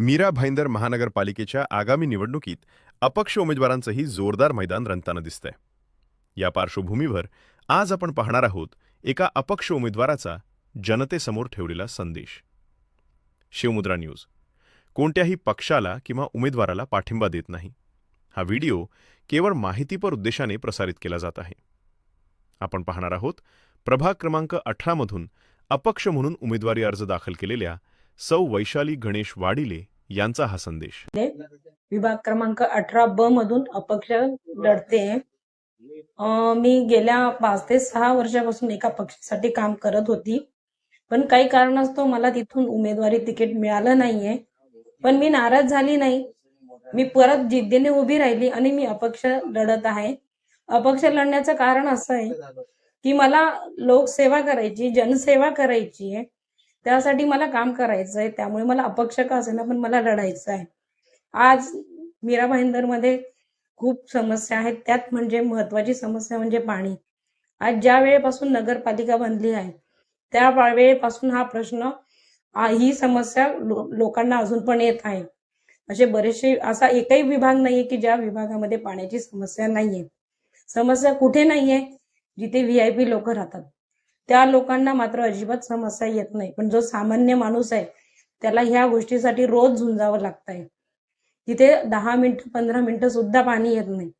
मीरा भाईंदर महानगरपालिकेच्या आगामी निवडणुकीत अपक्ष उमेदवारांचंही जोरदार मैदान रंगताना दिसतंय. या पार्श्वभूमीवर आज आपण पाहणार आहोत एका अपक्ष उमेदवाराचा जनतेसमोर ठेवलेला संदेश. शिवमुद्रा न्यूज. कोणत्याही पक्षाला किंवा उमेदवाराला पाठिंबा देत नाही. हा व्हिडिओ केवळ माहितीपर उद्देशाने प्रसारित केला जात आहे. आपण पाहणार आहोत प्रभाग क्रमांक अठरामधून अपक्ष म्हणून उमेदवारी अर्ज दाखल केलेल्या सौ. वैशाली गणेश वाडिले यांचा हा संदेश. विभाग क्रमांक अठरा ब मधून अपक्ष लढते. मी गेल्या पाच ते सहा वर्षापासून एका पक्षासाठी काम करत होती. पण काही कारणास्तव मला तिथून उमेदवारी तिकीट मिळालं नाहीये. पण मी नाराज झाली नाही. मी परत जिद्दीने उभी राहिली आणि मी अपक्ष लढत आहे. अपक्ष लढण्याचं कारण असं आहे की मला लोकसेवा करायची जनसेवा करायची आहे. त्यासाठी मला काम करायचं आहे त्यामुळे मला अपक्ष का असेना पण मला लढायचं आहे. आज मीरा भाईंदरमध्ये खूप समस्या आहेत. त्यात म्हणजे महत्वाची समस्या म्हणजे पाणी. आज ज्या वेळेपासून नगरपालिका बनली आहे त्या वेळेपासून हा प्रश्न ही समस्या लो- लोकांना अजून पण येत आहे. असे बरेचसे असा एकही विभाग नाहीये की ज्या विभागामध्ये पाण्याची समस्या नाहीये. समस्या कुठे नाहीये? जिथे व्ही आय पी लोक राहतात. त्या लोकांना मात्र अजिबात समस्या येत नाही. पण जो सामान्य माणूस आहे त्याला ह्या गोष्टीसाठी रोज झुंजावं लागत आहे तिथे दहा मिनिटं पंधरा मिनिटं सुद्धा पाणी येत नाही.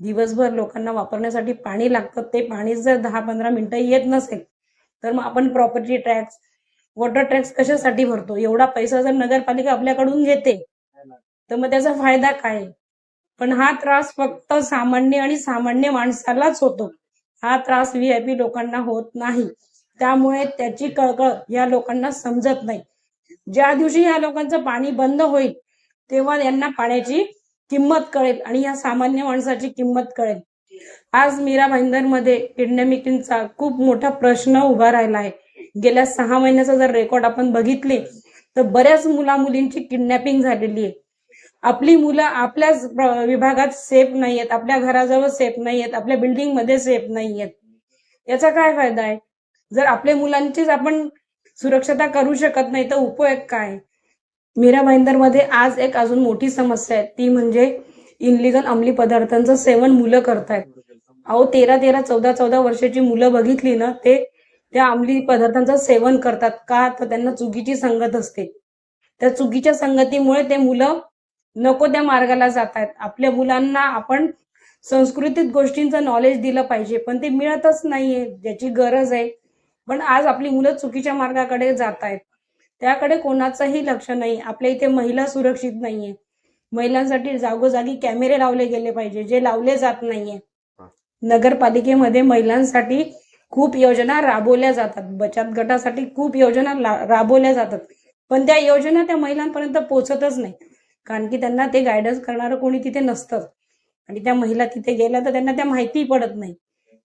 दिवसभर लोकांना वापरण्यासाठी पाणी लागतं. ते पाणी जर दहा पंधरा मिनिटं येत नसेल तर मग आपण प्रॉपर्टी टॅक्स वॉटर टॅक्स कशासाठी भरतो? एवढा पैसा जर नगरपालिका आपल्याकडून घेते तर मग त्याचा फायदा काय? पण हा त्रास फक्त सामान्य आणि सामान्य माणसालाच होतो. हा त्रास व्हीआयपी लोकांना होत नाही. त्यामुळे त्याची कळकळ या लोकांना समजत नाही. ज्या दिवशी या लोकांचं पाणी बंद होईल तेव्हा यांना पाण्याची किंमत कळेल आणि या सामान्य माणसाची किंमत कळेल. आज मीरा भाईंदरमध्ये किडनॅमिकिंगचा खूप मोठा प्रश्न उभा राहिला आहे. गेल्या सहा महिन्याचा जर रेकॉर्ड आपण बघितले तर बऱ्याच मुला मुलींची किडनॅपिंग झालेली आहे. आपली मुलं आपल्याच विभागात सेफ नाहीयेत आपल्या घराजवळ सेफ नाहीयेत आपल्या बिल्डिंगमध्ये सेफ सेफ नाहीयेत. याचा काय फायदा आहे? जर आपल्या मुलांचीच आपण सुरक्षता करू शकत नाही तर उपयोग काय? मीरा भाईंदरमध्ये आज एक अजून मोठी समस्या आहे. ती म्हणजे इनलिगल अंमली पदार्थांचं सेवन मुलं करतायत. अहो तेरा तेरा चौदा चौदा वर्षाची मुलं बघितली ना ते त्या अंमली पदार्थांचं सेवन करतात. का? तर त्यांना चुकीची संगत असते. त्या चुकीच्या संगतीमुळे ते मुलं नको त्या मार्गाला जात आहेत आपल्या मुलांना आपण संस्कृतीत गोष्टींचं नॉलेज दिलं पाहिजे पण ते मिळतच नाहीये ज्याची गरज आहे. पण आज आपली मुलं चुकीच्या मार्गाकडे जात आहेत त्याकडे कोणाचंही लक्ष नाही. आपल्या इथे महिला सुरक्षित नाहीये. महिलांसाठी जागोजागी कॅमेरे लावले गेले पाहिजे जे लावले जात नाहीये. नगरपालिकेमध्ये महिलांसाठी खूप योजना राबवल्या जातात. बचत गटासाठी खूप योजना राबवल्या जातात. पण त्या योजना त्या महिलांपर्यंत पोहोचतच नाही कारण की त्यांना ते गायडन्स करणारं कोणी तिथे नसतं. आणि त्या महिला तिथे गेल्या तर त्यांना त्या माहिती पडत नाही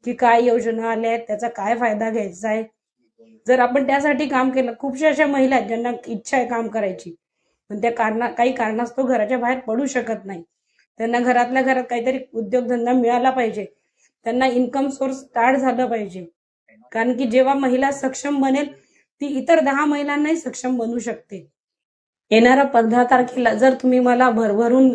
की काय योजना आल्या आहेत त्याचा काय फायदा घ्यायचा आहे. जर आपण त्यासाठी काम केलं खूपशा अशा महिला आहेत ज्यांना इच्छा आहे काम करायची. पण त्या कारणा काही कारणास्तव घराच्या बाहेर पडू शकत नाही. त्यांना घरातल्या घरात काहीतरी उद्योगधंदा मिळाला पाहिजे. त्यांना इन्कम सोर्स स्टार्ट झालं पाहिजे. कारण की जेव्हा महिला सक्षम बनेल ती इतर दहा महिलांनाही सक्षम बनू शकते. येणाऱ्या पंधरा तारखेला जर तुम्ही मला भरभरून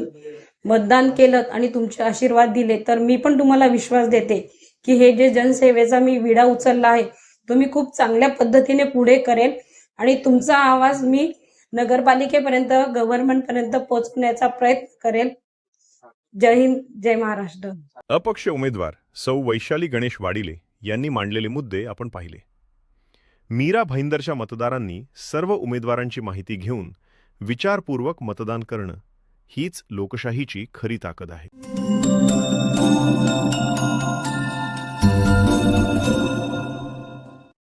मतदान केलं आणि तुमचे आशीर्वाद दिले तर मी पण तुम्हाला विश्वास देते की हे जे जनसेवेचा मी विडा उचलला आहे तो मी खूप चांगल्या पद्धतीने पुढे करेल आणि तुमचा आवाज मी नगरपालिकेपर्यंत गव्हर्नमेंट पर्यंत पोहोचवण्याचा प्रयत्न करेल. जय हिंद जय महाराष्ट्र. अपक्ष उमेदवार सौ वैशाली गणेश वाडिले यांनी मांडलेले मुद्दे आपण पाहिले. मीरा भाईंदरच्या मतदारांनी सर्व उमेदवारांची माहिती घेऊन विचारपूर्वक मतदान करणं हीच लोकशाहीची खरी ताकद आहे.